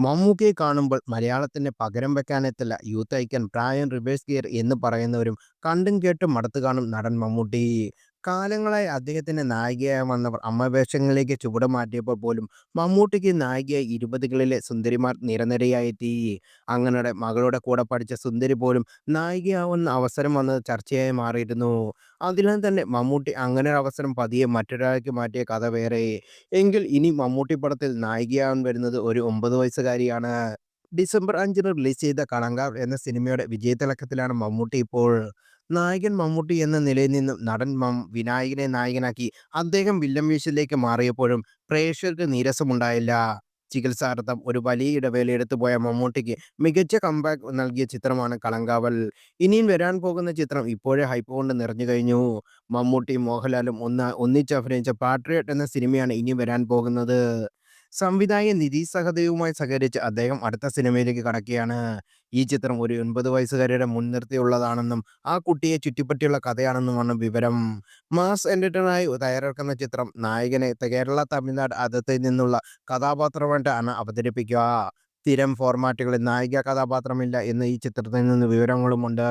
മമ്മൂക്കയെ കാണുമ്പോൾ മലയാളത്തിന് പകരം വെക്കാനെത്തില്ല യൂത്ത് ഐക്കൺ പ്രായം റിവേഴ്സ് ഗിയർ എന്ന് പറയുന്നവരും കണ്ടും കേട്ടും മടുത്തു കാണും നടൻ മമ്മൂട്ടി. കാലങ്ങളായി അദ്ദേഹത്തിന്റെ നായികയായി വന്നവർ അമ്മവേഷങ്ങളിലേക്ക് ചുവട് മാറ്റിയപ്പോൾ പോലും മമ്മൂട്ടിക്ക് നായികയായി ഇരുപതുകളിലെ സുന്ദരിമാർ നിരനിരയായെത്തി. അങ്ങനെ മകളുടെ കൂടെ പഠിച്ച സുന്ദരി പോലും നായികയാവുന്ന അവസരം വന്നത് ചർച്ചയായി മാറിയിരുന്നു. അതിലും തന്നെ മമ്മൂട്ടി അങ്ങനെ അവസരം പതിയെ മറ്റൊരാൾക്ക് മാറ്റിയ കഥ വേറെ. എങ്കിൽ ഇനി മമ്മൂട്ടി പടത്തിൽ നായികയാവാൻ വരുന്നത് ഒരു ഒമ്പത് വയസ്സുകാരിയാണ്. ഡിസംബർ അഞ്ചിന് റിലീസ് ചെയ്ത കണങ്കാവ് എന്ന സിനിമയുടെ വിജയത്തിളക്കത്തിലാണ് മമ്മൂട്ടി ഇപ്പോൾ. നായകൻ മമ്മൂട്ടി എന്ന നിലയിൽ നിന്നും നടൻ മം വിനായകനെ നായകനാക്കി അദ്ദേഹം വില്ലൻ വേഷത്തിലേക്ക് മാറിയപ്പോഴും പ്രേക്ഷകർക്ക് നീരസമുണ്ടായില്ല. ചികിത്സാർത്ഥം ഒരു വലിയ ഇടവേള എടുത്തു പോയ മമ്മൂട്ടിക്ക് മികച്ച കംബാക്ക് നൽകിയ ചിത്രമാണ് കളങ്കാവൽ. ഇനിയും വരാൻ പോകുന്ന ചിത്രം ഇപ്പോഴേ ഹൈപ്പ് കൊണ്ട് നിറഞ്ഞു കഴിഞ്ഞു. മമ്മൂട്ടിയും മോഹൻലാലും ഒന്ന് ഒന്നിച്ചഭിനയിച്ച പാട്രിയട്ട് എന്ന സിനിമയാണ് ഇനി വരാൻ പോകുന്നത്. സംവിധായകൻ നിധി സഹദേവുമായി സഹകരിച്ച് അദ്ദേഹം അടുത്ത സിനിമയിലേക്ക് കടക്കുകയാണ്. ഈ ചിത്രം ഒരു ഒൻപത് വയസ്സുകാരിയെ മുൻനിർത്തിയുള്ളതാണെന്നും ആ കുട്ടിയെ ചുറ്റിപ്പറ്റിയുള്ള കഥയാണെന്നുമാണ് വിവരം. മാസ് എന്റർടൈനായി തയ്യാറെടുക്കുന്ന ചിത്രം നായകനെ കേരള, തമിഴ്നാട് അതിർത്തിയിൽ നിന്നുള്ള കഥാപാത്രമായിട്ടാണ് അവതരിപ്പിക്കുക. സ്ഥിരം ഫോർമാറ്റുകളിൽ നായിക കഥാപാത്രമില്ല എന്ന് ഈ ചിത്രത്തിൽ നിന്ന് വിവരങ്ങളുമുണ്ട്.